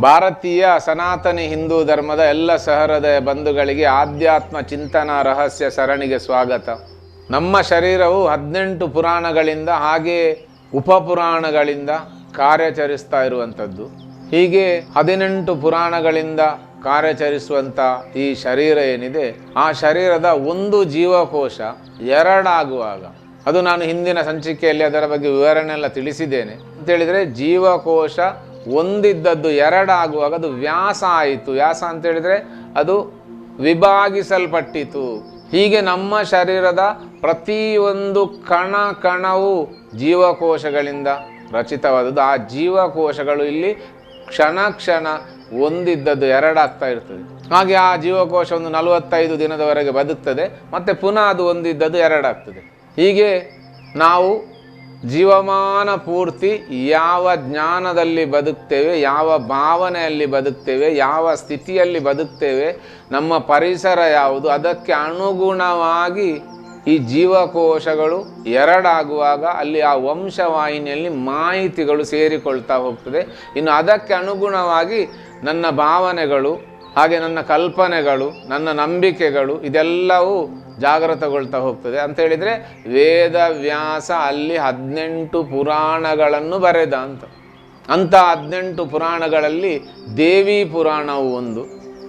ಭಾರತೀಯ ಸನಾತನಿ ಹಿಂದೂ ಧರ್ಮದ ಎಲ್ಲ ಸಹೃದಯ ಬಂಧುಗಳಿಗೆ ಆಧ್ಯಾತ್ಮ ಚಿಂತನ ರಹಸ್ಯ ಸರಣಿಗೆ ಸ್ವಾಗತ. ನಮ್ಮ ಶರೀರವು ಹದಿನೆಂಟು ಪುರಾಣಗಳಿಂದ ಹಾಗೆ ಉಪಪುರಾಣಗಳಿಂದ ಕಾರ್ಯಾಚರಿಸ್ತಾ ಇರುವಂಥದ್ದು. ಹೀಗೆ ಹದಿನೆಂಟು ಪುರಾಣಗಳಿಂದ ಕಾರ್ಯಾಚರಿಸುವಂಥ ಈ ಶರೀರ ಏನಿದೆ, ಆ ಶರೀರದ ಒಂದು ಜೀವಕೋಶ ಎರಡಾಗುವಾಗ. ಅದು ನಾನು ಹಿಂದಿನ ಸಂಚಿಕೆಯಲ್ಲಿ ಅದರ ಬಗ್ಗೆ ವಿವರಣೆ ಎಲ್ಲ ತಿಳಿಸಿದ್ದೇನೆ ಅಂತೇಳಿದರೆ ಜೀವಕೋಶ ಒಂದಿದ್ದದ್ದು ಎರಡಾಗುವಾಗ ಅದು ವ್ಯಾಸ ಆಯಿತು. ವ್ಯಾಸ ಅಂತ ಹೇಳಿದರೆ ಅದು ವಿಭಾಗಿಸಲ್ಪಟ್ಟಿತು. ಹೀಗೆ ನಮ್ಮ ಶರೀರದ ಪ್ರತಿಯೊಂದು ಕಣ ಕಣವು ಜೀವಕೋಶಗಳಿಂದ ರಚಿತವಾದದ್ದು. ಆ ಜೀವಕೋಶಗಳು ಇಲ್ಲಿ ಕ್ಷಣ ಕ್ಷಣ ಒಂದಿದ್ದದ್ದು ಎರಡಾಗ್ತಾ ಇರ್ತದೆ. ಹಾಗೆ ಆ ಜೀವಕೋಶ ಒಂದು ನಲವತ್ತೈದು ದಿನದವರೆಗೆ ಬದುಕ್ತದೆ. ಮತ್ತೆ ಪುನಃ ಅದು ಒಂದಿದ್ದದ್ದು ಎರಡಾಗ್ತದೆ. ಹೀಗೆ ನಾವು ಜೀವಮಾನ ಪೂರ್ತಿ ಯಾವ ಜ್ಞಾನದಲ್ಲಿ ಬದುಕ್ತೇವೆ, ಯಾವ ಭಾವನೆಯಲ್ಲಿ ಬದುಕ್ತೇವೆ, ಯಾವ ಸ್ಥಿತಿಯಲ್ಲಿ ಬದುಕ್ತೇವೆ, ನಮ್ಮ ಪರಿಸರ ಯಾವುದು, ಅದಕ್ಕೆ ಅನುಗುಣವಾಗಿ ಈ ಜೀವಕೋಶಗಳು ಎರಡಾಗುವಾಗ ಅಲ್ಲಿ ಆ ವಂಶವಾಹಿನಿಯಲ್ಲಿ ಮಾಹಿತಿಗಳು ಸೇರಿಕೊಳ್ತಾ ಹೋಗ್ತದೆ. ಇನ್ನು ಅದಕ್ಕೆ ಅನುಗುಣವಾಗಿ ನನ್ನ ಭಾವನೆಗಳು, ಹಾಗೆ ನನ್ನ ಕಲ್ಪನೆಗಳು, ನನ್ನ ನಂಬಿಕೆಗಳು, ಇದೆಲ್ಲವೂ ಜಾಗೃತಗೊಳ್ತಾ ಹೋಗ್ತದೆ ಅಂತ ಹೇಳಿದರೆ ವೇದ ವ್ಯಾಸ ಅಲ್ಲಿ ಹದಿನೆಂಟು ಪುರಾಣಗಳನ್ನು ಬರೆದ ಅಂತ. ಅಂಥ ಹದಿನೆಂಟು ಪುರಾಣಗಳಲ್ಲಿ ದೇವಿ ಪುರಾಣವು ಒಂದು.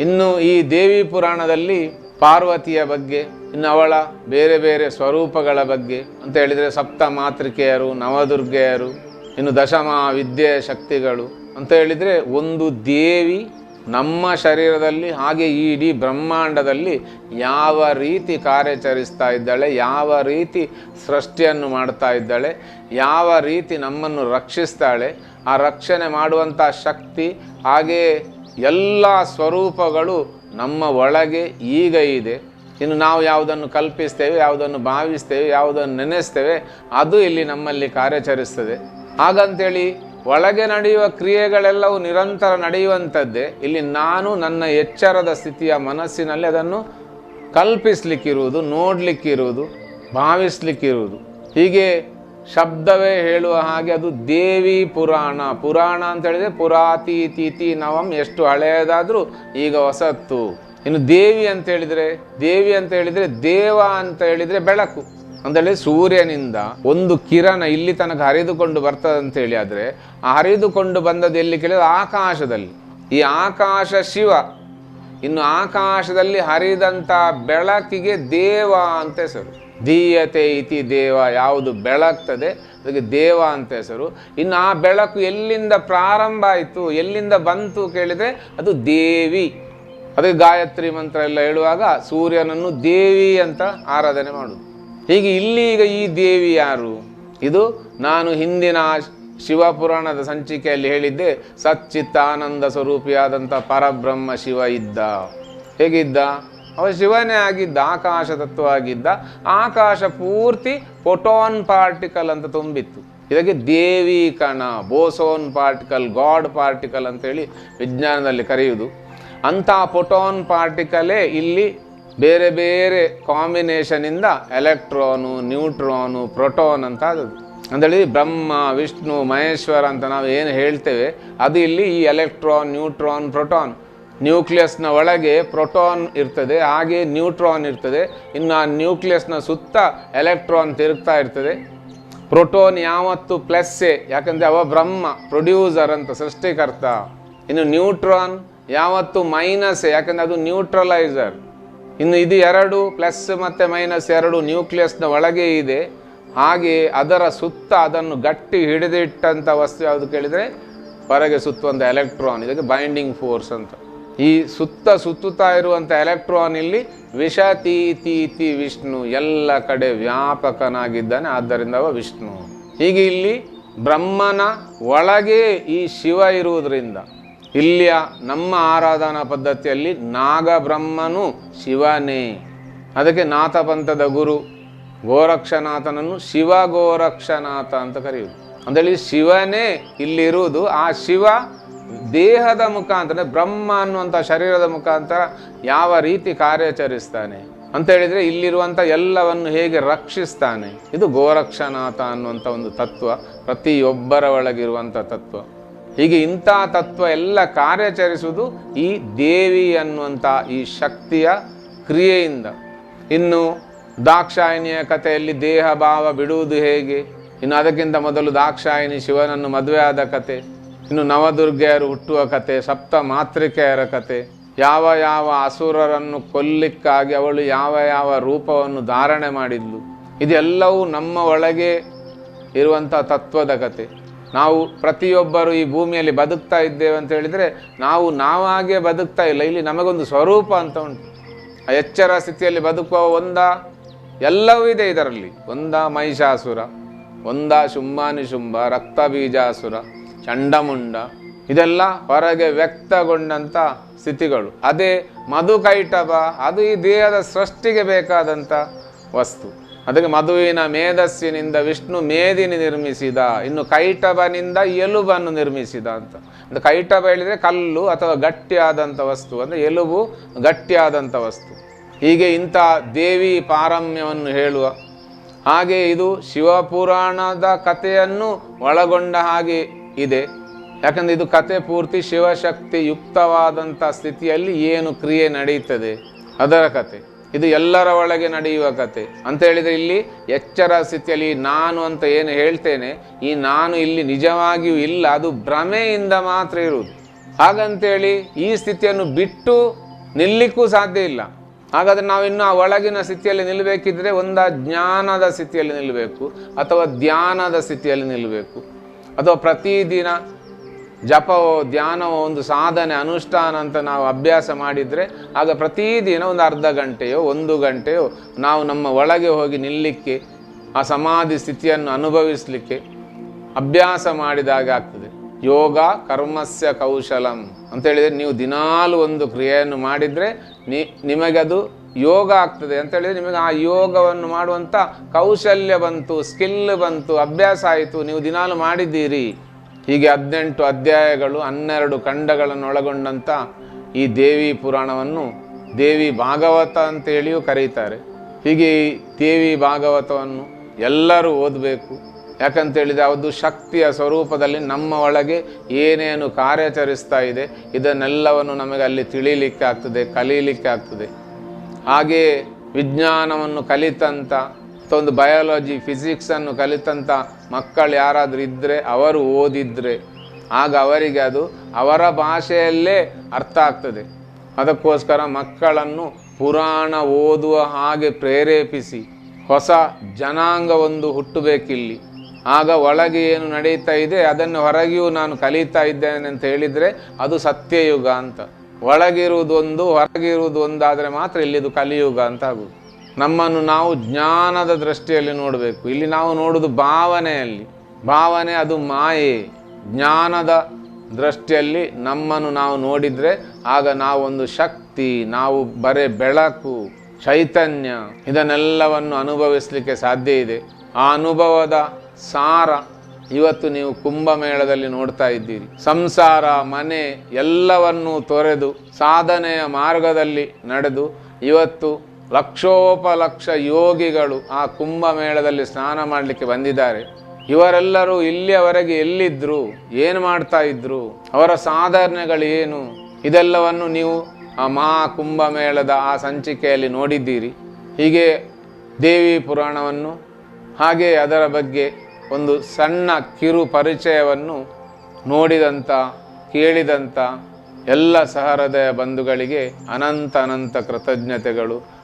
ಇನ್ನು ಈ ದೇವಿ ಪುರಾಣದಲ್ಲಿ ಪಾರ್ವತಿಯ ಬಗ್ಗೆ, ಇನ್ನು ಅವಳ ಬೇರೆ ಬೇರೆ ಸ್ವರೂಪಗಳ ಬಗ್ಗೆ ಅಂತ ಹೇಳಿದರೆ ಸಪ್ತ ಮಾತೃಕೆಯರು ನವದುರ್ಗೆಯರು, ಇನ್ನು ದಶಮ ವಿದ್ಯೆ ಶಕ್ತಿಗಳು ಅಂತ ಹೇಳಿದರೆ ಒಂದು ದೇವಿ ನಮ್ಮ ಶರೀರದಲ್ಲಿ ಹಾಗೆ ಈ ಇಡೀ ಬ್ರಹ್ಮಾಂಡದಲ್ಲಿ ಯಾವ ರೀತಿ ಕಾರ್ಯಾಚರಿಸ್ತಾ ಇದ್ದಾಳೆ, ಯಾವ ರೀತಿ ಸೃಷ್ಟಿಯನ್ನು ಮಾಡ್ತಾ ಇದ್ದಾಳೆ, ಯಾವ ರೀತಿ ನಮ್ಮನ್ನು ರಕ್ಷಿಸ್ತಾಳೆ, ಆ ರಕ್ಷಣೆ ಮಾಡುವಂಥ ಶಕ್ತಿ, ಹಾಗೆ ಎಲ್ಲ ಸ್ವರೂಪಗಳು ನಮ್ಮ ಒಳಗೆ ಈಗ ಇದೆ. ಇನ್ನು ನಾವು ಯಾವುದನ್ನು ಕಲ್ಪಿಸ್ತೇವೆ, ಯಾವುದನ್ನು ಭಾವಿಸ್ತೇವೆ, ಯಾವುದನ್ನು ನೆನೆಸ್ತೇವೆ, ಅದು ಇಲ್ಲಿ ನಮ್ಮಲ್ಲಿ ಕಾರ್ಯಾಚರಿಸ್ತದೆ. ಹಾಗಂತೇಳಿ ಒಳಗೆ ನಡೆಯುವ ಕ್ರಿಯೆಗಳೆಲ್ಲವೂ ನಿರಂತರ ನಡೆಯುವಂಥದ್ದೇ. ಇಲ್ಲಿ ನಾನು ನನ್ನ ಎಚ್ಚರದ ಸ್ಥಿತಿಯ ಮನಸ್ಸಿನಲ್ಲಿ ಅದನ್ನು ಕಲ್ಪಿಸ್ಲಿಕ್ಕಿರುವುದು, ನೋಡಲಿಕ್ಕಿರುವುದು, ಭಾವಿಸ್ಲಿಕ್ಕಿರುವುದು. ಹೀಗೆ ಶಬ್ದವೇ ಹೇಳುವ ಹಾಗೆ ಅದು ದೇವಿ ಪುರಾಣ. ಪುರಾಣ ಅಂತ ಹೇಳಿದರೆ ಪುರಾತೀತೀತಿ ನವಂ, ಎಷ್ಟು ಹಳೆಯದಾದರೂ ಈಗ ಹೊಸತ್ತು. ಇನ್ನು ದೇವಿ ಅಂತ ಹೇಳಿದರೆ, ದೇವಿ ಅಂತ ಹೇಳಿದರೆ ದೇವ ಅಂತ ಹೇಳಿದರೆ ಬೆಳಕು. ಹೇಳಿ ಸೂರ್ಯನಿಂದ ಒಂದು ಕಿರಣ ಇಲ್ಲಿ ತನಕ ಹರಿದುಕೊಂಡು ಬರ್ತದೆ ಅಂತ ಹೇಳಿ ಆದರೆ ಹರಿದುಕೊಂಡು ಬಂದದ್ದು ಎಲ್ಲಿ ಕೇಳಿದ್ರೆ ಆಕಾಶದಲ್ಲಿ. ಈ ಆಕಾಶ ಶಿವ. ಇನ್ನು ಆಕಾಶದಲ್ಲಿ ಹರಿದಂಥ ಬೆಳಕಿಗೆ ದೇವ ಅಂತ ಹೆಸರು. ದೀಯತೆ ಇತಿ ದೇವ, ಯಾವುದು ಬೆಳಗ್ತದೆ ಅದಕ್ಕೆ ದೇವ ಅಂತ ಹೆಸರು. ಇನ್ನು ಆ ಬೆಳಕು ಎಲ್ಲಿಂದ ಪ್ರಾರಂಭ ಆಯಿತು, ಎಲ್ಲಿಂದ ಬಂತು ಕೇಳಿದರೆ ಅದು ದೇವಿ. ಅದಕ್ಕೆ ಗಾಯತ್ರಿ ಮಂತ್ರ ಎಲ್ಲ ಹೇಳುವಾಗ ಸೂರ್ಯನನ್ನು ದೇವಿ ಅಂತ ಆರಾಧನೆ ಮಾಡುದು. ಹೀಗೆ ಇಲ್ಲಿ ಈಗ ಈ ದೇವಿ ಯಾರು? ಇದು ನಾನು ಹಿಂದಿನ ಶಿವಪುರಾಣದ ಸಂಚಿಕೆಯಲ್ಲಿ ಹೇಳಿದ್ದೆ, ಸಚ್ಚಿತ್ತಾನಂದ ಸ್ವರೂಪಿಯಾದಂಥ ಪರಬ್ರಹ್ಮ ಶಿವ ಇದ್ದ. ಹೇಗಿದ್ದ? ಅವ ಶಿವನೇ ಆಗಿದ್ದ, ಆಕಾಶ ತತ್ವ ಆಗಿದ್ದ ಆಕಾಶ ಪೂರ್ತಿ ಫೋಟೋನ್ ಪಾರ್ಟಿಕಲ್ ಅಂತ ತುಂಬಿತ್ತು. ಇದಕ್ಕೆ ದೇವಿ ಕಣ, ಬೋಸೋನ್ ಪಾರ್ಟಿಕಲ್, ಗಾಡ್ ಪಾರ್ಟಿಕಲ್ ಅಂತೇಳಿ ವಿಜ್ಞಾನದಲ್ಲಿ ಕರೆಯುವುದು ಅಂಥ ಫೋಟೋನ್ ಪಾರ್ಟಿಕಲೇ ಇಲ್ಲಿ ಬೇರೆ ಬೇರೆ ಕಾಂಬಿನೇಷನಿಂದ ಎಲೆಕ್ಟ್ರಾನು ನ್ಯೂಟ್ರಾನು ಪ್ರೊಟೋನ್ ಅಂತ ಆದದ್ದು. ಅಂದೇಳಿ ಬ್ರಹ್ಮ, ವಿಷ್ಣು, ಮಹೇಶ್ವರ ಅಂತ ನಾವು ಏನು ಹೇಳ್ತೇವೆ, ಅದು ಇಲ್ಲಿ ಈ ಎಲೆಕ್ಟ್ರಾನ್ ನ್ಯೂಟ್ರಾನ್ ಪ್ರೋಟಾನ್ ನ್ಯೂಕ್ಲಿಯಸ್ನ ಒಳಗೆ ಪ್ರೋಟಾನ್ ಇರ್ತದೆ, ಹಾಗೆ ನ್ಯೂಟ್ರಾನ್ ಇರ್ತದೆ. ಇನ್ನು ಆ ನ್ಯೂಕ್ಲಿಯಸ್ನ ಸುತ್ತ ಎಲೆಕ್ಟ್ರಾನ್ ತಿರುಗ್ತಾ ಇರ್ತದೆ. ಪ್ರೋಟೋನ್ ಯಾವತ್ತು ಪ್ಲಸ್ಸೇ ಯಾಕಂದರೆ ಅವ ಬ್ರಹ್ಮ ಪ್ರೊಡ್ಯೂಸರ್ ಅಂತ, ಸೃಷ್ಟಿಕರ್ತ. ಇನ್ನು ನ್ಯೂಟ್ರಾನ್ ಯಾವತ್ತು ಮೈನಸ್ ಯಾಕಂದರೆ ಅದು ನ್ಯೂಟ್ರಲೈಸರ್ ಇನ್ನು ಇದು ಎರಡು ಪ್ಲಸ್ ಮತ್ತು ಮೈನಸ್ ಎರಡು ನ್ಯೂಕ್ಲಿಯಸ್ನ ಒಳಗೆ ಇದೆ. ಹಾಗೆ ಅದರ ಸುತ್ತ ಅದನ್ನು ಗಟ್ಟಿ ಹಿಡಿದಿಟ್ಟಂಥ ವಸ್ತು ಯಾವುದು ಕೇಳಿದರೆ ಹೊರಗೆ ಸುತ್ತುವಂಥ ಎಲೆಕ್ಟ್ರಾನ್ ಇದಕ್ಕೆ ಬೈಂಡಿಂಗ್ ಫೋರ್ಸ್ ಅಂತ. ಈ ಸುತ್ತ ಸುತ್ತುತ್ತಾ ಇರುವಂಥ ಎಲೆಕ್ಟ್ರಾನ್ ಇಲ್ಲಿ ವಿಷ, ತೀ ತೀ, ತಿ ವಿಷ್ಣು ಎಲ್ಲ ಕಡೆ ವ್ಯಾಪಕನಾಗಿದ್ದಾನೆ, ಆದ್ದರಿಂದ ಅವ ವಿಷ್ಣು. ಹೀಗೆ ಇಲ್ಲಿ ಬ್ರಹ್ಮನ ಒಳಗೆ ಈ ಶಿವ ಇರುವುದರಿಂದ ಇಲ್ಲಿಯ ನಮ್ಮ ಆರಾಧನಾ ಪದ್ಧತಿಯಲ್ಲಿ ನಾಗಬ್ರಹ್ಮನು ಶಿವನೇ. ಅದಕ್ಕೆ ನಾಥಪಂಥದ ಗುರು ಗೋರಕ್ಷನಾಥನನ್ನು ಶಿವ ಗೋರಕ್ಷನಾಥ ಅಂತ ಕರೆಯುವುದು ಅಂದೇಳಿ ಶಿವನೇ ಇಲ್ಲಿರುವುದು ಆ ಶಿವ ದೇಹದ ಮುಖಾಂತರ, ಬ್ರಹ್ಮ ಅನ್ನುವಂಥ ಶರೀರದ ಮುಖಾಂತರ ಯಾವ ರೀತಿ ಕಾರ್ಯಾಚರಿಸ್ತಾನೆ ಅಂತ ಹೇಳಿದರೆ ಇಲ್ಲಿರುವಂಥ ಎಲ್ಲವನ್ನು ಹೇಗೆ ರಕ್ಷಿಸ್ತಾನೆ. ಇದು ಗೋರಕ್ಷನಾಥ ಅನ್ನುವಂಥ ಒಂದು ತತ್ವ, ಪ್ರತಿಯೊಬ್ಬರ ಒಳಗಿರುವಂಥ ತತ್ವ. ಹೀಗೆ ಇಂಥ ತತ್ವ ಎಲ್ಲ ಕಾರ್ಯಾಚರಿಸುವುದು ಈ ದೇವಿ ಅನ್ನುವಂಥ ಈ ಶಕ್ತಿಯ ಕ್ರಿಯೆಯಿಂದ. ಇನ್ನು ದಾಕ್ಷಾಯಿಣಿಯ ಕಥೆಯಲ್ಲಿ ದೇಹ ಭಾವ ಬಿಡುವುದು ಹೇಗೆ? ಇನ್ನು ಅದಕ್ಕಿಂತ ಮೊದಲು ದಾಕ್ಷಾಯಿಣಿ ಶಿವನನ್ನು ಮದುವೆ ಆದ ಕತೆ ಇನ್ನು ನವದುರ್ಗೆಯರು ಹುಟ್ಟುವ ಕತೆ ಸಪ್ತ ಮಾತೃಕೆಯರ ಕತೆ ಯಾವ ಯಾವ ಅಸುರರನ್ನು ಕೊಲ್ಲಿಕ್ಕಾಗಿ ಅವಳು ಯಾವ ಯಾವ ರೂಪವನ್ನು ಧಾರಣೆ ಮಾಡಿದ್ಲು? ಇದೆಲ್ಲವೂ ನಮ್ಮ ಒಳಗೆ ಇರುವಂಥ ತತ್ವದ ಕತೆ ನಾವು ಪ್ರತಿಯೊಬ್ಬರು ಈ ಭೂಮಿಯಲ್ಲಿ ಬದುಕ್ತಾ ಇದ್ದೇವೆ ಅಂತ ಹೇಳಿದರೆ ನಾವು ನಾವಾಗೇ ಬದುಕ್ತಾ ಇಲ್ಲ. ಇಲ್ಲಿ ನಮಗೊಂದು ಸ್ವರೂಪ ಅಂತ ಉಂಟು. ಆ ಎಚ್ಚರ ಸ್ಥಿತಿಯಲ್ಲಿ ಬದುಕುವ ಒಂದ ಎಲ್ಲವೂ ಇದೆ ಇದರಲ್ಲಿ. ಒಂದ ಮಹಿಷಾಸುರ, ಒಂದ ಶುಂಭಾನಿ ಶುಂಭ, ರಕ್ತ ಬೀಜಾಸುರ, ಚಂಡಮುಂಡ, ಇದೆಲ್ಲ ಹೊರಗೆ ವ್ಯಕ್ತಗೊಂಡಂಥ ಸ್ಥಿತಿಗಳು. ಅದೇ ಮಧುಕೈಟಭ ಅದು ಈ ದೇಹದ ಸೃಷ್ಟಿಗೆ ಬೇಕಾದಂಥ ವಸ್ತು. ಅದಕ್ಕೆ ಮಧುವಿನ ಮೇಧಸ್ಸಿನಿಂದ ವಿಷ್ಣು ಮೇದಿನಿ ನಿರ್ಮಿಸಿದ, ಇನ್ನು ಕೈಟಬನಿಂದ ಎಲುಬನ್ನು ನಿರ್ಮಿಸಿದ ಅಂತ. ಒಂದು ಕೈಟಬ ಹೇಳಿದರೆ ಕಲ್ಲು ಅಥವಾ ಗಟ್ಟಿಯಾದಂಥ ವಸ್ತು. ಅಂದರೆ ಎಲುಬು ಗಟ್ಟಿಯಾದಂಥ ವಸ್ತು. ಹೀಗೆ ಇಂಥ ದೇವಿ ಪಾರಮ್ಯವನ್ನು ಹೇಳುವ. ಹಾಗೆ ಇದು ಶಿವಪುರಾಣದ ಕಥೆಯನ್ನು ಒಳಗೊಂಡ ಹಾಗೆ ಇದೆ. ಯಾಕಂದರೆ ಇದು ಕತೆ ಪೂರ್ತಿ ಶಿವಶಕ್ತಿ ಯುಕ್ತವಾದಂಥ ಸ್ಥಿತಿಯಲ್ಲಿ ಏನು ಕ್ರಿಯೆ ನಡೆಯುತ್ತದೆ ಅದರ ಕತೆ ಇದು ಎಲ್ಲರ ಒಳಗೆ ನಡೆಯುವ ಕತೆ. ಅಂತ ಹೇಳಿದರೆ ಇಲ್ಲಿ ಎಚ್ಚರ ಸ್ಥಿತಿಯಲ್ಲಿ ನಾನು ಅಂತ ಏನು ಹೇಳ್ತೇನೆ, ಈ ನಾನು ಇಲ್ಲಿ ನಿಜವಾಗಿಯೂ ಇಲ್ಲ, ಅದು ಭ್ರಮೆಯಿಂದ ಮಾತ್ರ ಇರುವುದು. ಹಾಗಂತೇಳಿ ಈ ಸ್ಥಿತಿಯನ್ನು ಬಿಟ್ಟು ನಿಲ್ಲಿಕ್ಕೂ ಸಾಧ್ಯ ಇಲ್ಲ. ಹಾಗಾದರೆ ನಾವು ಇನ್ನು ಆ ಒಳಗಿನ ಸ್ಥಿತಿಯಲ್ಲಿ ನಿಲ್ಲಬೇಕಿದ್ರೆ ಒಂದ ಜ್ಞಾನದ ಸ್ಥಿತಿಯಲ್ಲಿ ನಿಲ್ಲಬೇಕು, ಅಥವಾ ಧ್ಯಾನದ ಸ್ಥಿತಿಯಲ್ಲಿ ನಿಲ್ಲಬೇಕು, ಅಥವಾ ಪ್ರತಿದಿನ ಜಪವೋ, ಧ್ಯಾನವೋ ಒಂದು ಸಾಧನೆ, ಅನುಷ್ಠಾನ ಅಂತ ನಾವು ಅಭ್ಯಾಸ ಮಾಡಿದರೆ ಆಗ ಪ್ರತಿದಿನ ಒಂದು ಅರ್ಧ ಗಂಟೆಯೋ, ಒಂದು ಗಂಟೆಯೋ ನಾವು ನಮ್ಮ ಒಳಗೆ ಹೋಗಿ ನಿಲ್ಲಿಕ್ಕೆ, ಆ ಸಮಾಧಿ ಸ್ಥಿತಿಯನ್ನು ಅನುಭವಿಸಲಿಕ್ಕೆ ಅಭ್ಯಾಸ ಮಾಡಿದಾಗ ಆಗ್ತದೆ. ಯೋಗ ಕರ್ಮಸ್ಯ ಕೌಶಲಂ ಅಂತ ಹೇಳಿದರೆ ನೀವು ದಿನಾಲು ಒಂದು ಕ್ರಿಯೆಯನ್ನು ಮಾಡಿದರೆ ನಿ, ನಿಮಗದು ಯೋಗ ಆಗ್ತದೆ ಅಂತ ಹೇಳಿದರೆ ನಿಮಗೆ ಆ ಯೋಗವನ್ನು ಮಾಡುವಂಥ ಕೌಶಲ್ಯ ಬಂತು, ಸ್ಕಿಲ್ ಬಂತು, ಅಭ್ಯಾಸ ಆಯಿತು, ನೀವು ದಿನಾಲು ಮಾಡಿದ್ದೀರಿ. ಹೀಗೆ ಹದಿನೆಂಟು ಅಧ್ಯಾಯಗಳು ಹನ್ನೆರಡು ಖಂಡಗಳನ್ನು ಒಳಗೊಂಡಂಥ ಈ ದೇವಿ ಪುರಾಣವನ್ನು ದೇವಿ ಭಾಗವತ ಅಂತೇಳಿಯೂ ಕರೀತಾರೆ. ಹೀಗೆ ದೇವಿ ಭಾಗವತವನ್ನು ಎಲ್ಲರೂ ಓದಬೇಕು. ಯಾಕಂತೇಳಿದರೆ ಅದು ಶಕ್ತಿಯ ಸ್ವರೂಪದಲ್ಲಿ ನಮ್ಮ ಒಳಗೆ ಏನೇನು ಕಾರ್ಯಾಚರಿಸ್ತಾ ಇದೆ, ಇದನ್ನೆಲ್ಲವನ್ನು ನಮಗೆ ಅಲ್ಲಿ ತಿಳಿಯಲಿಕ್ಕೆ ಆಗ್ತದೆ, ಕಲೀಲಿಕ್ಕೆ ಆಗ್ತದೆ. ಹಾಗೆಯೇ ವಿಜ್ಞಾನವನ್ನು ಕಲಿತಂಥ ಒಂದು ಬಯಾಲಜಿ ಫಿಸಿಕ್ಸನ್ನು ಕಲಿತಂಥ ಮಕ್ಕಳು ಯಾರಾದರೂ ಇದ್ದರೆ ಅವರು ಓದಿದರೆ, ಆಗ ಅವರಿಗೆ ಅದು ಅವರ ಭಾಷೆಯಲ್ಲೇ ಅರ್ಥ ಆಗ್ತದೆ. ಅದಕ್ಕೋಸ್ಕರ ಮಕ್ಕಳನ್ನು ಪುರಾಣ ಓದುವ ಹಾಗೆ ಪ್ರೇರೇಪಿಸಿ, ಹೊಸ ಜನಾಂಗ ಒಂದು ಹುಟ್ಟಬೇಕಿಲ್ಲಿ. ಆಗ ಒಳಗೆ ಏನು ನಡೀತಾ ಇದೆ, ಅದನ್ನು ಹೊರಗೆಯೂ ನಾನು ಕಲಿತಾ ಇದ್ದೇನೆ ಅಂತ ಹೇಳಿದರೆ ಅದು ಸತ್ಯಯುಗ ಅಂತ. ಒಳಗಿರುವುದೊಂದು ಹೊರಗಿರುವುದು ಒಂದಾದರೆ ಮಾತ್ರ ಇಲ್ಲಿದು ಕಲಿಯುಗ ಅಂತ ಆಗುದು ನಮ್ಮನ್ನು ನಾವು ಜ್ಞಾನದ ದೃಷ್ಟಿಯಲ್ಲಿ ನೋಡಬೇಕು. ಇಲ್ಲಿ ನಾವು ನೋಡೋದು ಭಾವನೆಯಲ್ಲಿ ಭಾವನೆ ಅದು ಮಾಯೆ. ಜ್ಞಾನದ ದೃಷ್ಟಿಯಲ್ಲಿ ನಮ್ಮನ್ನು ನಾವು ನೋಡಿದರೆ ಆಗ ನಾವು ಒಂದು ಶಕ್ತಿ, ನಾವು ಬರೇ ಬೆಳಕು, ಚೈತನ್ಯ ಇದನ್ನೆಲ್ಲವನ್ನು ಅನುಭವಿಸಲಿಕ್ಕೆ ಸಾಧ್ಯ ಇದೆ. ಆ ಅನುಭವದ ಸಾರ ಇವತ್ತು ನೀವು ಕುಂಭಮೇಳದಲ್ಲಿ ನೋಡ್ತಾ ಇದ್ದೀರಿ. ಸಂಸಾರ, ಮನೆ ಎಲ್ಲವನ್ನೂ ತೊರೆದು ಸಾಧನೆಯ ಮಾರ್ಗದಲ್ಲಿ ನಡೆದು ಇವತ್ತು ಲಕ್ಷೋಪಲಕ್ಷ ಯೋಗಿಗಳು ಆ ಕುಂಭಮೇಳದಲ್ಲಿ ಸ್ನಾನ ಮಾಡಲಿಕ್ಕೆ ಬಂದಿದ್ದಾರೆ. ಇವರೆಲ್ಲರೂ ಇಲ್ಲಿಯವರೆಗೆ ಎಲ್ಲಿದ್ದರು ಏನು ಮಾಡ್ತಾ ಇದ್ರು? ಅವರ ಸಾಧನೆಗಳು ಏನು ಇದೆಲ್ಲವನ್ನು ನೀವು ಆ ಮಹಾ ಕುಂಭಮೇಳದ ಆ ಸಂಚಿಕೆಯಲ್ಲಿ ನೋಡಿದ್ದೀರಿ. ಹೀಗೆ ದೇವಿ ಪುರಾಣವನ್ನು ಹಾಗೆ ಅದರ ಬಗ್ಗೆ ಒಂದು ಸಣ್ಣ ಕಿರು ಪರಿಚಯವನ್ನು ನೋಡಿದಂಥ ಕೇಳಿದಂಥ ಎಲ್ಲ ಸಹೃದಯ ಬಂಧುಗಳಿಗೆ ಅನಂತ ಅನಂತ ಕೃತಜ್ಞತೆಗಳು.